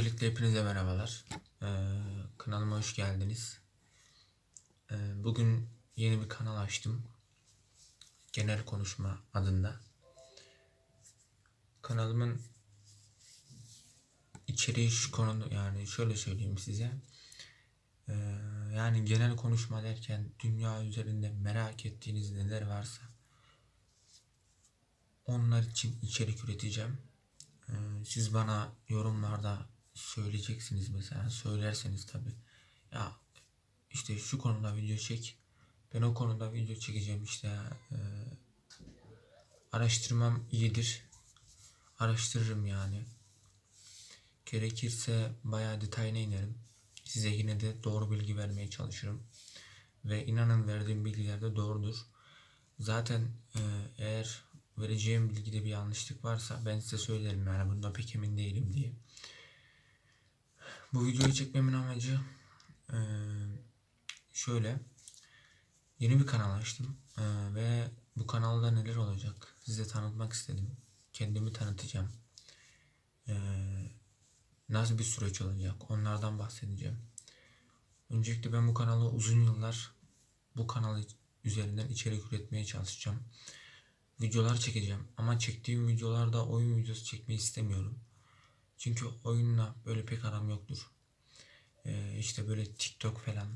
Öncelikle hepinize merhabalar. Ee, kanalıma hoş geldiniz. Ee, bugün yeni bir kanal açtım. Genel konuşma adında. Kanalımın içeriği şu konu yani şöyle söyleyeyim size. Ee, yani genel konuşma derken dünya üzerinde merak ettiğiniz neler varsa onlar için içerik üreteceğim. Ee, siz bana yorumlarda söyleyeceksiniz mesela söylerseniz tabi ya işte şu konuda video çek ben o konuda video çekeceğim işte e, araştırmam iyidir araştırırım yani. Gerekirse bayağı detayına inerim. Size yine de doğru bilgi vermeye çalışırım. Ve inanın verdiğim bilgiler de doğrudur. Zaten e, eğer vereceğim bilgide bir yanlışlık varsa ben size söylerim yani bunda pek emin değilim diye. Bu videoyu çekmemin amacı e, şöyle yeni bir kanal açtım e, ve bu kanalda neler olacak size tanıtmak istedim. Kendimi tanıtacağım. E, nasıl bir süreç olacak onlardan bahsedeceğim. Öncelikle ben bu kanalı uzun yıllar bu kanal üzerinden içerik üretmeye çalışacağım videolar çekeceğim. Ama çektiğim videolarda oyun videosu çekmeyi istemiyorum. Çünkü oyunla böyle pek aram yoktur. Ee, işte böyle TikTok falan,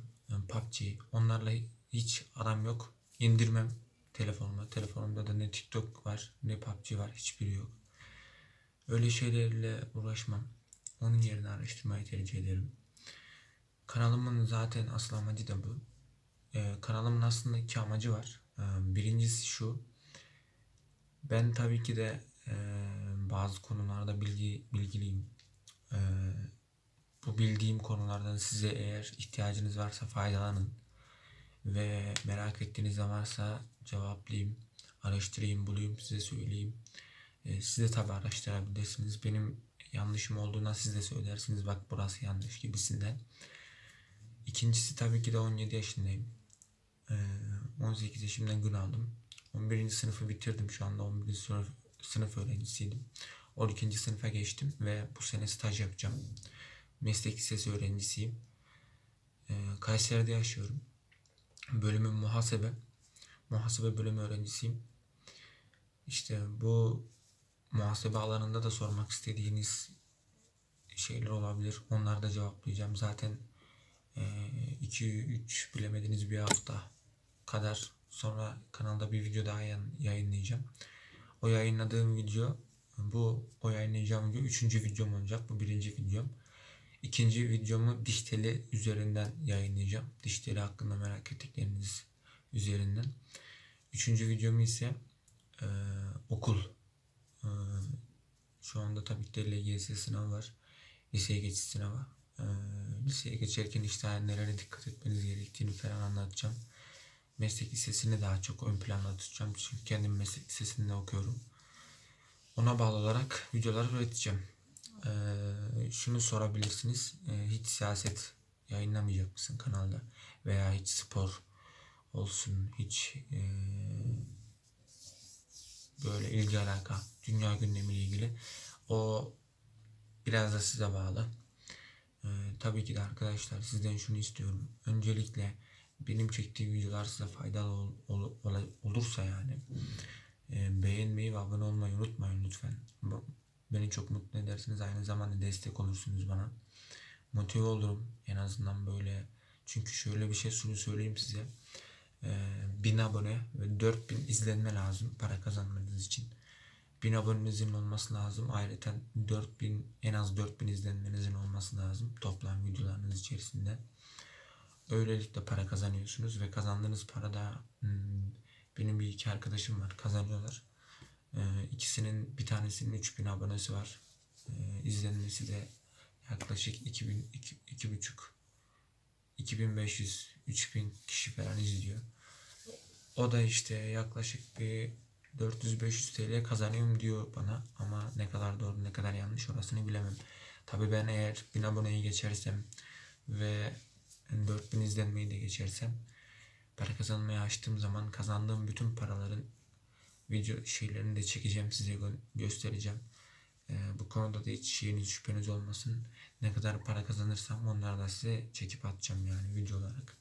PUBG onlarla hiç aram yok. İndirmem telefonuma. Telefonumda da ne TikTok var ne PUBG var hiçbiri yok. Öyle şeylerle uğraşmam. Onun yerine araştırmayı tercih ederim. Kanalımın zaten asıl amacı da bu. Ee, kanalımın aslında iki amacı var. Ee, birincisi şu ben tabii ki de bazı konularda bilgi bilgiliyim. Bu bildiğim konulardan size eğer ihtiyacınız varsa faydalanın. Ve merak ettiğiniz varsa cevaplayayım, araştırayım, bulayım, size söyleyeyim. E, siz de tabii araştırabilirsiniz. Benim yanlışım olduğuna siz de söylersiniz. Bak burası yanlış gibisinden. İkincisi tabii ki de 17 yaşındayım. E, 18 yaşımdan gün aldım. 11. sınıfı bitirdim şu anda 11. sınıf, sınıf öğrencisiydim. 12. sınıfa geçtim ve bu sene staj yapacağım. Meslek lisesi öğrencisiyim. Ee, Kayseri'de yaşıyorum. Bölümüm muhasebe. Muhasebe bölümü öğrencisiyim. İşte bu muhasebe alanında da sormak istediğiniz şeyler olabilir. Onları da cevaplayacağım. Zaten 2-3 e, bilemediğiniz bir hafta kadar Sonra kanalda bir video daha yayınlayacağım. O yayınladığım video bu o yayınlayacağım video üçüncü videom olacak. Bu birinci videom. İkinci videomu diş teli üzerinden yayınlayacağım. Diş teli hakkında merak ettikleriniz üzerinden. Üçüncü videomu ise e, okul. E, şu anda tabii ki LGS sınavı var. Liseye geçiş sınavı. E, liseye geçerken işte nelere dikkat etmeniz gerektiğini falan anlatacağım meslek lisesini daha çok ön planda tutacağım. Çünkü kendim meslek lisesinde okuyorum. Ona bağlı olarak videolar üreteceğim. Ee, şunu sorabilirsiniz. Ee, hiç siyaset yayınlamayacak mısın kanalda? Veya hiç spor olsun, hiç e, böyle ilgi alaka, dünya gündemiyle ilgili. O biraz da size bağlı. Ee, tabii ki de arkadaşlar sizden şunu istiyorum. Öncelikle benim çektiğim videolar size faydalı ol, ol, ol, olursa yani e, beğenmeyi ve abone olmayı unutmayın lütfen. Beni çok mutlu edersiniz. Aynı zamanda destek olursunuz bana. Motive olurum en azından böyle. Çünkü şöyle bir şey şunu söyleyeyim size. E, 1000 abone ve 4000 izlenme lazım para kazanmanız için. 1000 abonenizin olması lazım. Ayrıca 4000 en az 4000 izlenmenizin olması lazım toplam videolarınız içerisinde. Öylelikle para kazanıyorsunuz ve kazandığınız para da hmm, benim bir iki arkadaşım var kazanıyorlar. Ee, ikisinin bir tanesinin 3000 abonesi var. Ee, izlenmesi de yaklaşık 2000 2, 2,5 2500 3000 kişi falan izliyor. O da işte yaklaşık bir 400-500 TL kazanıyorum diyor bana ama ne kadar doğru ne kadar yanlış orasını bilemem. Tabi ben eğer 1000 aboneyi geçersem ve 4000 izlenmeyi de geçersem para kazanmaya açtığım zaman kazandığım bütün paraların video şeylerini de çekeceğim size gö göstereceğim. Ee, bu konuda da hiç şeyiniz şüpheniz olmasın. Ne kadar para kazanırsam onları da size çekip atacağım yani video olarak.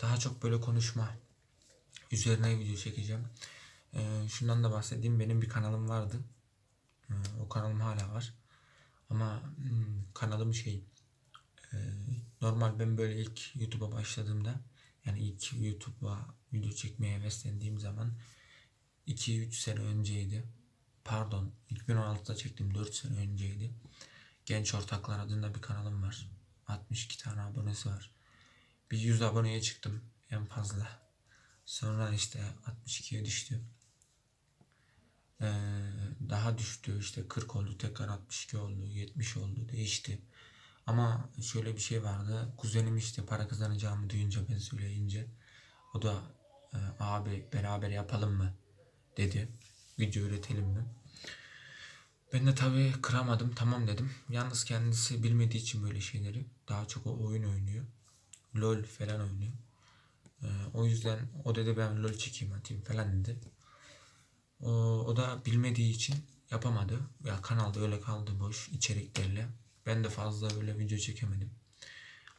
Daha çok böyle konuşma üzerine video çekeceğim. Ee, şundan da bahsedeyim. Benim bir kanalım vardı. Ee, o kanalım hala var. Ama hmm, kanalım şey normal ben böyle ilk YouTube'a başladığımda yani ilk YouTube'a video çekmeye heveslendiğim zaman 2-3 sene önceydi. Pardon 2016'da çektim 4 sene önceydi. Genç Ortaklar adında bir kanalım var. 62 tane abonesi var. Bir 100 aboneye çıktım en fazla. Sonra işte 62'ye düştü. Ee, daha düştü işte 40 oldu tekrar 62 oldu 70 oldu değişti. Ama şöyle bir şey vardı. Kuzenim işte para kazanacağımı duyunca ben söyleyince o da e, abi beraber yapalım mı dedi. Video üretelim mi? Ben de tabii kıramadım tamam dedim. Yalnız kendisi bilmediği için böyle şeyleri daha çok o oyun oynuyor. LOL falan oynuyor. Ee, o yüzden o dedi ben LOL çekeyim atayım falan dedi. O, o da bilmediği için yapamadı. Ya kanalda öyle kaldı boş içeriklerle. Ben de fazla böyle video çekemedim.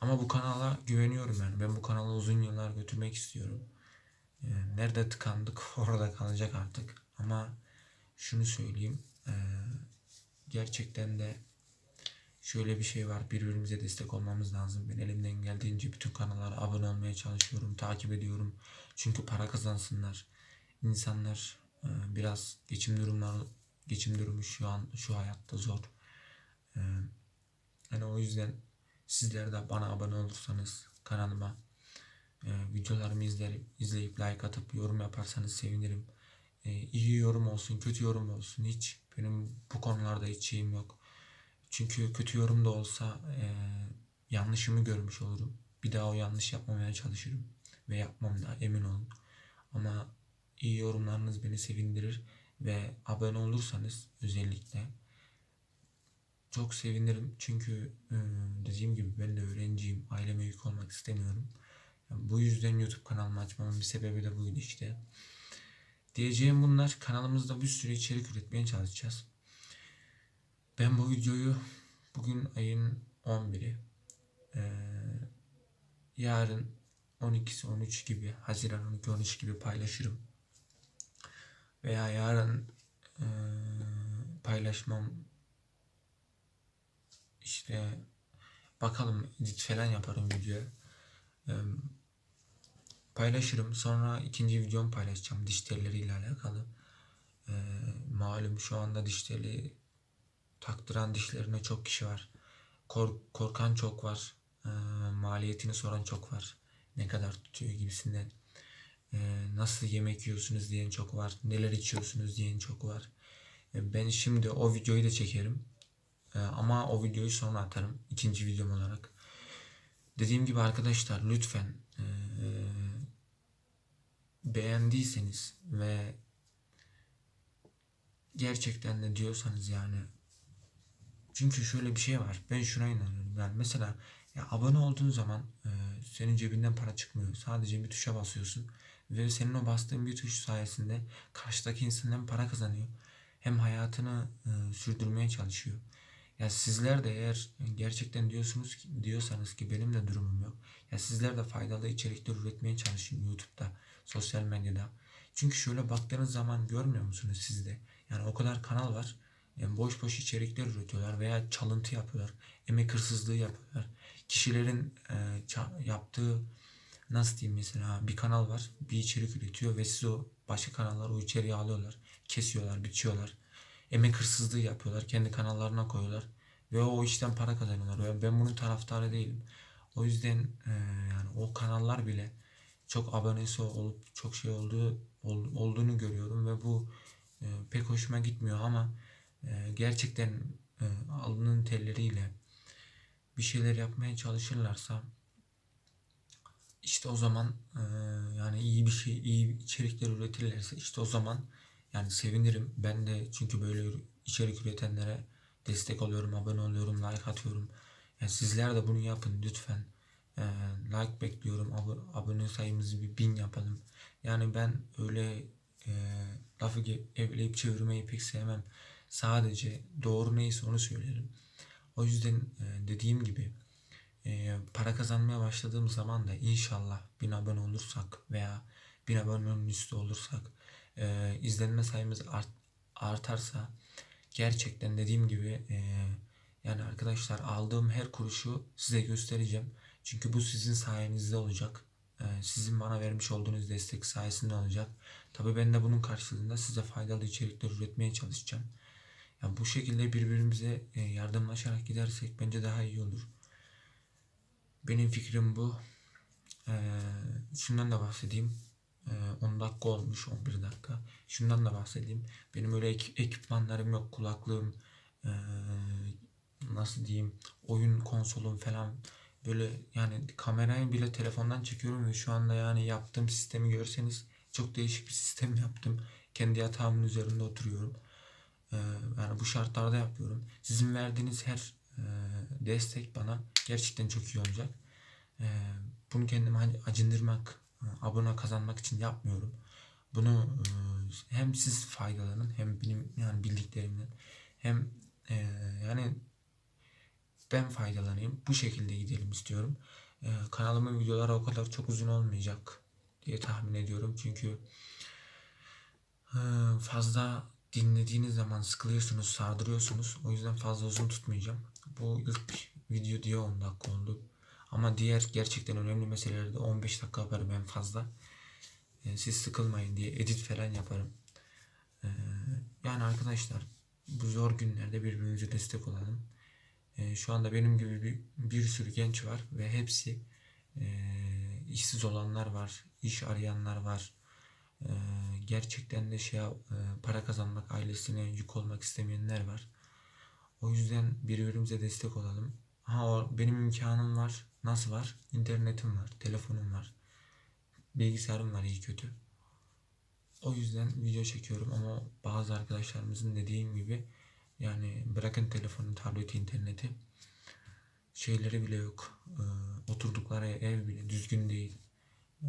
Ama bu kanala güveniyorum yani. Ben bu kanalı uzun yıllar götürmek istiyorum. Ee, nerede tıkandık orada kalacak artık. Ama şunu söyleyeyim. Ee, gerçekten de şöyle bir şey var. Birbirimize destek olmamız lazım. Ben elimden geldiğince bütün kanallara abone olmaya çalışıyorum. Takip ediyorum. Çünkü para kazansınlar. İnsanlar e, biraz geçim durumları geçim durumu şu an şu hayatta zor. Ee, yani o yüzden sizler de bana abone olursanız kanalıma e, videolarımı izleyip, izleyip like atıp yorum yaparsanız sevinirim. E, iyi yorum olsun, kötü yorum olsun hiç benim bu konularda hiç şeyim yok. Çünkü kötü yorum da olsa e, yanlışımı görmüş olurum. Bir daha o yanlış yapmamaya çalışırım ve yapmam da emin olun. Ama iyi yorumlarınız beni sevindirir ve abone olursanız özellikle çok sevinirim. Çünkü e, dediğim gibi ben de öğrenciyim. Aileme yük olmak istemiyorum. Yani bu yüzden YouTube kanalımı açmamın bir sebebi de buydu işte. Diyeceğim bunlar. Kanalımızda bir sürü içerik üretmeye çalışacağız. Ben bu videoyu bugün ayın 11'i ee, yarın 12'si 13 gibi Haziran 12-13 gibi paylaşırım. Veya yarın ee, paylaşmam işte bakalım edit falan yaparım videoya. Ee, paylaşırım. Sonra ikinci videomu paylaşacağım diş telleriyle alakalı. Ee, malum şu anda diş teli taktıran dişlerine çok kişi var. Kork, korkan çok var. Ee, maliyetini soran çok var. Ne kadar tutuyor gibisinden. Ee, nasıl yemek yiyorsunuz diyen çok var. Neler içiyorsunuz diyen çok var. Ee, ben şimdi o videoyu da çekerim. Ee, ama o videoyu sonra atarım. ikinci videom olarak. Dediğim gibi arkadaşlar lütfen e, beğendiyseniz ve gerçekten de diyorsanız yani çünkü şöyle bir şey var. Ben şuna inanıyorum. Yani mesela ya abone olduğun zaman e, senin cebinden para çıkmıyor. Sadece bir tuşa basıyorsun ve senin o bastığın bir tuş sayesinde karşıdaki insandan para kazanıyor. Hem hayatını e, sürdürmeye çalışıyor. Ya sizler de eğer gerçekten diyorsunuz ki, diyorsanız ki benim de durumum yok. Ya sizler de faydalı içerikler üretmeye çalışın YouTube'da, sosyal medyada. Çünkü şöyle baktığınız zaman görmüyor musunuz siz de? Yani o kadar kanal var. Yani boş boş içerikler üretiyorlar veya çalıntı yapıyorlar. Emek hırsızlığı yapıyorlar. Kişilerin e, yaptığı nasıl diyeyim mesela bir kanal var bir içerik üretiyor ve siz o başka kanallar o içeriği alıyorlar. Kesiyorlar, biçiyorlar emek hırsızlığı yapıyorlar. Kendi kanallarına koyuyorlar. Ve o işten para kazanıyorlar. Ben bunun taraftarı değilim. O yüzden e, yani o kanallar bile çok abonesi olup çok şey olduğu ol, olduğunu görüyorum ve bu e, pek hoşuma gitmiyor ama e, gerçekten e, alnının telleriyle bir şeyler yapmaya çalışırlarsa işte o zaman e, yani iyi bir şey iyi içerikler üretirlerse işte o zaman yani sevinirim. Ben de çünkü böyle içerik üretenlere destek oluyorum, abone oluyorum, like atıyorum. Yani sizler de bunu yapın lütfen. Ee, like bekliyorum. Ab abone sayımızı bir bin yapalım. Yani ben öyle e, lafı evleyip çevirmeyi pek sevmem. Sadece doğru neyse onu söylerim. O yüzden e, dediğim gibi e, para kazanmaya başladığım zaman da inşallah 1000 abone olursak veya 1000 abonenin üstü olursak e, izlenme sayımız art, artarsa gerçekten dediğim gibi e, yani arkadaşlar aldığım her kuruşu size göstereceğim. Çünkü bu sizin sayenizde olacak. E, sizin bana vermiş olduğunuz destek sayesinde olacak. Tabii ben de bunun karşılığında size faydalı içerikler üretmeye çalışacağım. Yani bu şekilde birbirimize e, yardımlaşarak gidersek bence daha iyi olur. Benim fikrim bu. Ee, şundan da bahsedeyim. Ee, 10 dakika olmuş 11 dakika. Şundan da bahsedeyim. Benim öyle ek- ekipmanlarım yok. Kulaklığım ee, nasıl diyeyim oyun konsolum falan böyle yani kamerayı bile telefondan çekiyorum ve şu anda yani yaptığım sistemi görseniz çok değişik bir sistem yaptım. Kendi yatağımın üzerinde oturuyorum. Ee, yani bu şartlarda yapıyorum. Sizin verdiğiniz her e, destek bana gerçekten çok iyi olacak. Ee, bunu kendime acındırmak, e, abone kazanmak için yapmıyorum. Bunu e, hem siz faydalanın hem benim yani bildiklerimden hem e, yani ben faydalanayım. Bu şekilde gidelim istiyorum. Ee, kanalımın videoları o kadar çok uzun olmayacak diye tahmin ediyorum. Çünkü e, fazla dinlediğiniz zaman sıkılıyorsunuz, sardırıyorsunuz. O yüzden fazla uzun tutmayacağım. Bu ilk video diye 10 dakika oldu. Ama diğer gerçekten önemli meselelerde 15 dakika yaparım en fazla. Ee, siz sıkılmayın diye edit falan yaparım. Ee, yani arkadaşlar bu zor günlerde birbirimize destek olalım. Ee, şu anda benim gibi bir, bir sürü genç var ve hepsi işsiz olanlar var, iş arayanlar var. Gerçekten de şey e, para kazanmak, ailesine yük olmak istemeyenler var. O yüzden birbirimize destek olalım. Ha o, benim imkanım var. Nasıl var? İnternetim var, telefonum var. Bilgisayarım var iyi kötü. O yüzden video çekiyorum ama bazı arkadaşlarımızın dediğim gibi yani bırakın telefonu, tableti, interneti şeyleri bile yok. Ee, oturdukları ev bile düzgün değil. Ee,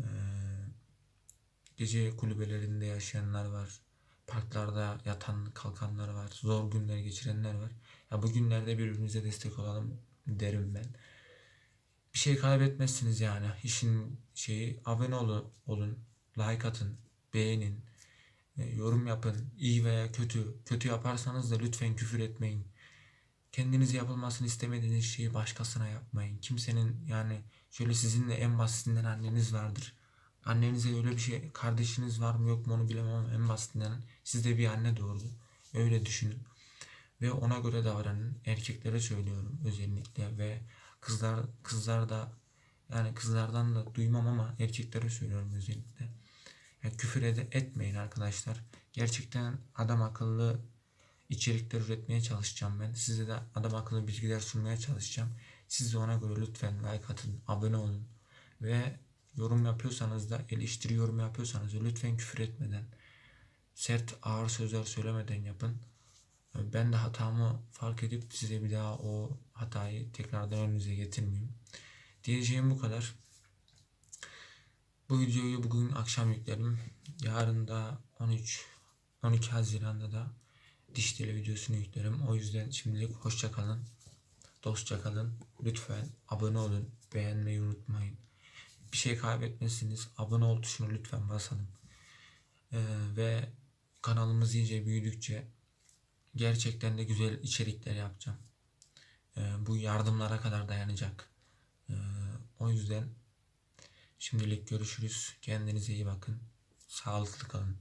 gece kulübelerinde yaşayanlar var. Parklarda yatan, kalkanlar var. Zor günler geçirenler var. Ya bu günlerde birbirimize destek olalım derim ben. Bir şey kaybetmezsiniz yani. İşin şeyi abone olun, olun like atın, beğenin, e, yorum yapın. İyi veya kötü. Kötü yaparsanız da lütfen küfür etmeyin. Kendinize yapılmasını istemediğiniz şeyi başkasına yapmayın. Kimsenin yani şöyle sizinle en basitinden anneniz vardır. Annenize öyle bir şey, kardeşiniz var mı yok mu onu bilemem en basitinden siz de bir anne doğurdu. Öyle düşünün. Ve ona göre davranın. Erkeklere söylüyorum özellikle ve kızlar kızlar da yani kızlardan da duymam ama erkeklere söylüyorum özellikle. Yani küfür ede, etmeyin arkadaşlar. Gerçekten adam akıllı içerikler üretmeye çalışacağım ben. Size de adam akıllı bilgiler sunmaya çalışacağım. Siz de ona göre lütfen like atın, abone olun ve yorum yapıyorsanız da eleştiri yorum yapıyorsanız da lütfen küfür etmeden sert ağır sözler söylemeden yapın. Ben de hatamı fark edip size bir daha o hatayı tekrardan önünüze getirmeyeyim. Diyeceğim bu kadar. Bu videoyu bugün akşam yüklerim. Yarın da 13 12 Haziran'da da diş teli videosunu yüklerim. O yüzden şimdilik hoşça kalın. Dostça kalın. Lütfen abone olun. Beğenmeyi unutmayın. Bir şey kaybetmezsiniz. Abone ol tuşunu lütfen basalım. Ee, ve kanalımız iyice büyüdükçe gerçekten de güzel içerikler yapacağım. Ee, bu yardımlara kadar dayanacak. Ee, o yüzden şimdilik görüşürüz. Kendinize iyi bakın. Sağlıklı kalın.